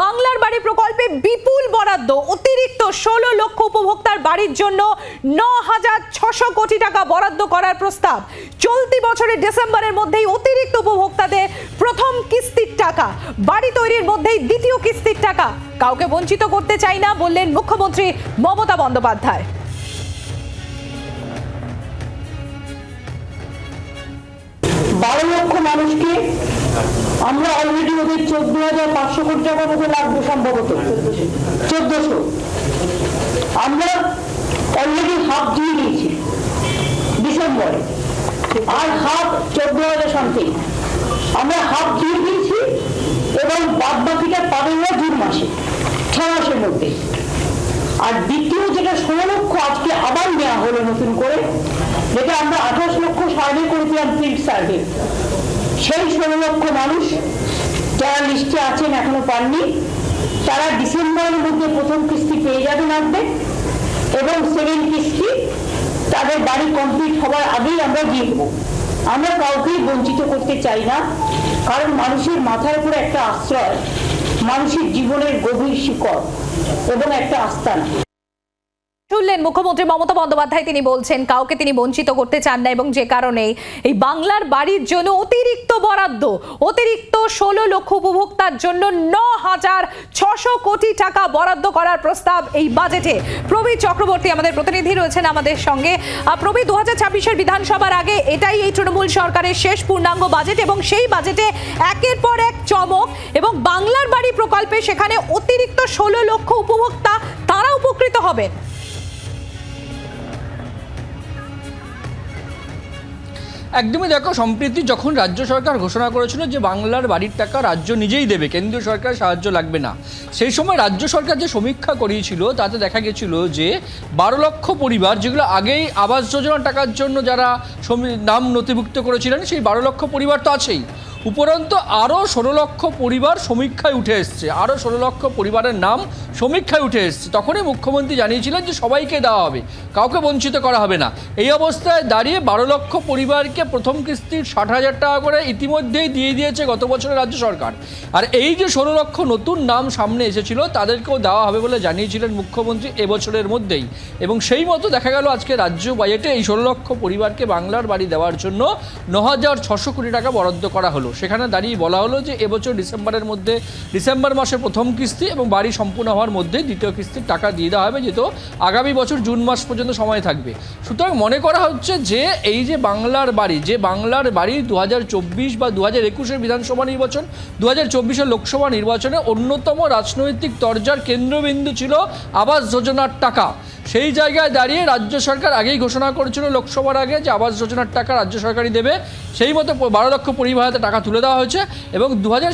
বাংলার বাড়ি প্রকল্পে বিপুল বরাদ্দ, অতিরিক্ত ষোলো লক্ষ উপভোক্তার বাড়ির জন্য ন হাজার ছশো কোটি টাকা বরাদ্দ করার প্রস্তাব। চলতি বছরের ডিসেম্বরের মধ্যেই অতিরিক্ত উপভোক্তাদের প্রথম কিস্তির টাকা, বাড়ি তৈরির মধ্যেই দ্বিতীয় কিস্তির টাকা। কাউকে বঞ্চিত করতে চাই না বললেন মুখ্যমন্ত্রী মমতা বন্দ্যোপাধ্যায়। বারো লক্ষ মানুষকে আমরা অলরেডি ওদের চোদ্দ হাজার পাঁচশো কোটি টাকার মতো লাগবে সম্ভবত। চোদ্দশো। আমরা অলরেডি হাফ দিয়ে দিয়েছি। ডিসেম্বরে। আর হাফ চোদ্দ হাজার সামথিং আমরা হাফ দিয়ে দিয়েছি এবং বাদ বাকিটা পাবেন না জুন মাসে, ছ মাসের মধ্যে। আর দ্বিতীয় যেটা ষোলো লক্ষ আজকে আবার নেওয়া হলো নতুন করে, যেটা আমরা আঠাশ লক্ষ সার্ভে করেছিলাম ফিল্ড সার্ভে সেই ষোলো লক্ষ মানুষ যারা লিস্টে আছেন, এখনও পাননি, তারা ডিসেম্বরের মধ্যে প্রথম কিস্তি পেয়ে যাবেন অর্ধেক এবং সেকেন্ড কিস্তি তাদের বাড়ি কমপ্লিট হওয়ার আগেই আমরা দিয়ে দেবো। আমরা কাউকেই বঞ্চিত করতে চাই না, কারণ মানুষের মাথার উপরে একটা আশ্রয়, মানুষের জীবনের গভীর শিকড় এবং একটা আস্থানা। শুনলেন মুখ্যমন্ত্রী মমতা বন্দ্যোপাধ্যায়। তিনি বলছেন, কাউকে তিনি বঞ্চিত করতে চান না এবং যে কারণে এই বাংলার বাড়ির জন্য অতিরিক্ত বরাদ্দ, অতিরিক্ত ষোলো লক্ষ উপভোক্তার জন্য ন হাজার ছশো কোটি টাকা বরাদ্দ করার প্রস্তাব এই বাজেটে। প্রবীর চক্রবর্তী আমাদের প্রতিনিধি রয়েছেন আমাদের সঙ্গে। প্রবীর দু হাজার ছাব্বিশের বিধানসভার আগে এটাই এই তৃণমূল সরকারের শেষ পূর্ণাঙ্গ বাজেট এবং সেই বাজেটে একের পর এক চমক এবং বাংলার বাড়ি প্রকল্পে সেখানে অতিরিক্ত ষোলো লক্ষ উপভোক্তা, তারা উপকৃত হবেন। একদমই দেখো, সম্প্রতি যখন রাজ্য সরকার ঘোষণা করেছিল যে বাংলার বাড়ির টাকা রাজ্য নিজেই দেবে, কেন্দ্রীয় সরকার সাহায্য লাগবে না। সেই সময় রাজ্য সরকার যে সমীক্ষা করিয়েছিল, তাতে দেখা গেছিল যে বারো লক্ষ পরিবার, যেগুলো আগেই আবাস যোজনার টাকার জন্য যারা নাম নথিভুক্ত করেছিলেন, সেই বারো লক্ষ পরিবার তো আছেই। উপরন্তু আরও ষোলো লক্ষ পরিবার সমীক্ষায় উঠে এসছে। আরও ষোলো লক্ষ পরিবারের নাম সমীক্ষায় উঠে এসছে। তখনই মুখ্যমন্ত্রী জানিয়েছিলেন যে সবাইকে দেওয়া হবে, কাউকে বঞ্চিত করা হবে না। এই অবস্থায় দাঁড়িয়ে বারো লক্ষ পরিবারকে প্রথম কিস্তির ষাট হাজার টাকা করে ইতিমধ্যেই দিয়ে দিয়েছে গত বছরের রাজ্য সরকার। আর এই যে ষোলো লক্ষ নতুন নাম সামনে এসেছিল, তাদেরকেও দেওয়া হবে বলে জানিয়েছিলেন মুখ্যমন্ত্রী এবছরের মধ্যেই। এবং সেই মতো দেখা গেল আজকে রাজ্য বাজেটে এই ষোলো লক্ষ পরিবারকে বাংলার বাড়ি দেওয়ার জন্য ন হাজার ছশো কোটি টাকা বরাদ্দ করা হলো। সেখানে দাঁড়িয়ে বলা হলো যে এবছর ডিসেম্বরের মধ্যে, ডিসেম্বর মাসের প্রথম কিস্তি এবং বাড়ি সম্পূর্ণ হওয়ার মধ্যে দ্বিতীয় কিস্তির টাকা দিয়ে দেওয়া হবে, যেহেতু আগামী বছর জুন মাস পর্যন্ত সময় থাকবে। সুতরাং মনে করা হচ্ছে যে, এই যে বাংলার বাড়ি, যে বাংলার বাড়ি দু হাজার চব্বিশ বা দু হাজার একুশের বিধানসভা নির্বাচন দু হাজার লোকসভা নির্বাচনে অন্যতম রাজনৈতিক দরজার কেন্দ্রবিন্দু ছিল আবাস যোজনার টাকা। সেই জায়গায় দাঁড়িয়ে রাজ্য সরকার আগেই ঘোষণা করেছিল লোকসভার আগে যে আবাস যোজনার টাকা রাজ্য সরকারই দেবে। সেই মতো বারো লক্ষ পরিবার টাকা তুলে দেওয়া হয়েছে এবং দু হাজার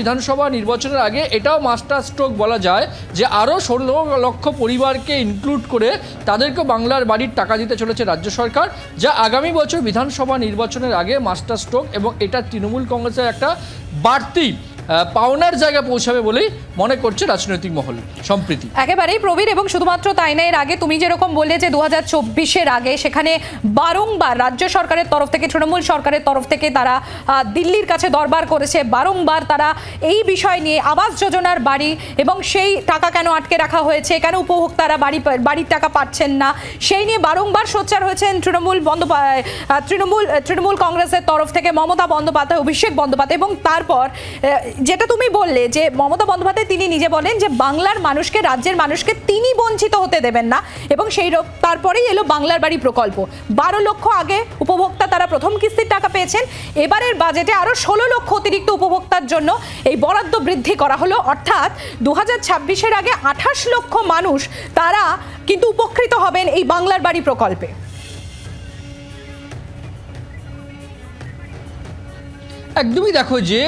বিধানসভা নির্বাচনের আগে এটাও মাস্টার স্ট্রোক বলা যায় যে আরও ষোলো লক্ষ পরিবারকে ইনক্লুড করে তাদেরকে বাংলার বাড়ির টাকা দিতে চলেছে রাজ্য সরকার, যা আগামী বছর বিধানসভা নির্বাচনের আগে মাস্টার স্ট্রোক এবং এটা তৃণমূল কংগ্রেসের একটা বাড়তি পাওনার জায়গায় পৌঁছাবে বলেই মনে করছে রাজনৈতিক মহল, সম্প্রীতি। একেবারেই প্রবীর এবং শুধুমাত্র তাই না এর আগে তুমি যেরকম বললে যে দু হাজার আগে সেখানে বারংবার রাজ্য সরকারের তরফ থেকে, তৃণমূল সরকারের তরফ থেকে তারা দিল্লির কাছে দরবার করেছে। বারংবার তারা এই বিষয় নিয়ে আবাস যোজনার বাড়ি এবং সেই টাকা কেন আটকে রাখা হয়েছে, কেন উপভোক্তারা বাড়ি, বাড়ির টাকা পাচ্ছেন না, সেই নিয়ে বারংবার সোচ্চার হয়েছেন তৃণমূল বন্দ্যোপাধ্যায় তৃণমূল তৃণমূল কংগ্রেসের তরফ থেকে মমতা বন্দ্যোপাধ্যায়, অভিষেক বন্দ্যোপাধ্যায় এবং তারপর যেটা তুমি বললে যে মমতা বন্দ্যোপাধ্যায় তিনি নিজে বলেন যে বাংলার মানুষকে, রাজ্যের মানুষকে তিনি বঞ্চিত হতে দেবেন না এবং সেই তারপরেই এলো বাংলার বাড়ি প্রকল্প। বারো লক্ষ আগে উপভোক্তা তারা প্রথম কিস্তির টাকা পেয়েছেন। এবারের বাজেটে আরও ষোলো লক্ষ অতিরিক্ত উপভোক্তার জন্য এই বরাদ্দ বৃদ্ধি করা হলো। অর্থাৎ দু হাজার আগে আঠাশ লক্ষ মানুষ তারা কিন্তু উপকৃত হবেন এই বাংলার বাড়ি প্রকল্পে। একদমই দেখো যে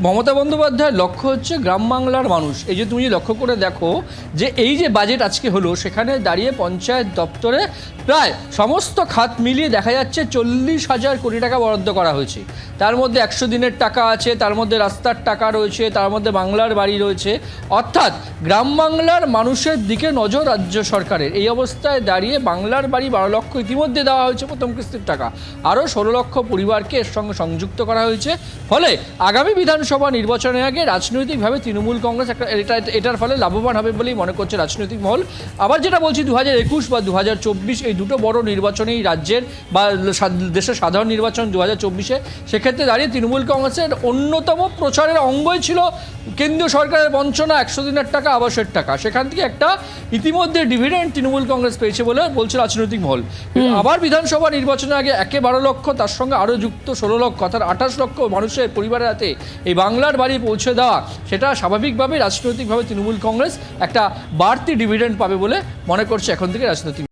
মমতা বন্দ্যোপাধ্যায়ের লক্ষ্য হচ্ছে গ্রাম বাংলার মানুষ। এই যে তুমি লক্ষ্য করে দেখো যে এই যে বাজেট আজকে হলো, সেখানে দাঁড়িয়ে পঞ্চায়েত দপ্তরে প্রায় সমস্ত খাত মিলিয়ে দেখা যাচ্ছে চল্লিশ হাজার কোটি টাকা বরাদ্দ করা হয়েছে। তার মধ্যে একশো দিনের টাকা আছে, তার মধ্যে রাস্তার টাকা রয়েছে, তার মধ্যে বাংলার বাড়ি রয়েছে। অর্থাৎ গ্রাম বাংলার মানুষের দিকে নজর রাজ্য সরকারের। এই অবস্থায় দাঁড়িয়ে বাংলার বাড়ি বারো লক্ষ ইতিমধ্যে দেওয়া হয়েছে প্রথম কিস্তির টাকা। আরও ষোলো লক্ষ পরিবারকে এর সঙ্গে সংযুক্ত করা হয়েছে। ফলে আগামী বিধান বিধানসভা নির্বাচনের আগে রাজনৈতিকভাবে তৃণমূল কংগ্রেস একটা এটা এটার ফলে লাভবান হবে বলেই মনে করছে রাজনৈতিক মহল। আবার যেটা বলছি দু হাজার একুশ বা দু হাজার চব্বিশ এই দুটো বড় নির্বাচনেই রাজ্যের বা দেশের সাধারণ নির্বাচন দু হাজার চব্বিশে। সেক্ষেত্রে দাঁড়িয়ে তৃণমূল কংগ্রেসের অন্যতম প্রচারের অঙ্গই ছিল কেন্দ্রীয় সরকারের বঞ্চনা একশো দিনের টাকা আবাসের টাকা। সেখান থেকে একটা ইতিমধ্যে ডিভিডেন্ড তৃণমূল কংগ্রেস পেয়েছে বলে বলছে রাজনৈতিক মহল। আবার বিধানসভা নির্বাচনের আগে একে বারো লক্ষ তার সঙ্গে আরও যুক্ত ষোলো লক্ষ অর্থাৎ আঠাশ লক্ষ মানুষের পরিবারের হাতে এই বাংলার বাড়ি পৌঁছে দেওয়া, সেটা স্বাভাবিকভাবে রাজনৈতিকভাবে তৃণমূল কংগ্রেস একটা বাড়তি ডিভিডেন্ড পাবে বলে মনে করছে এখন থেকে রাজনৈতিক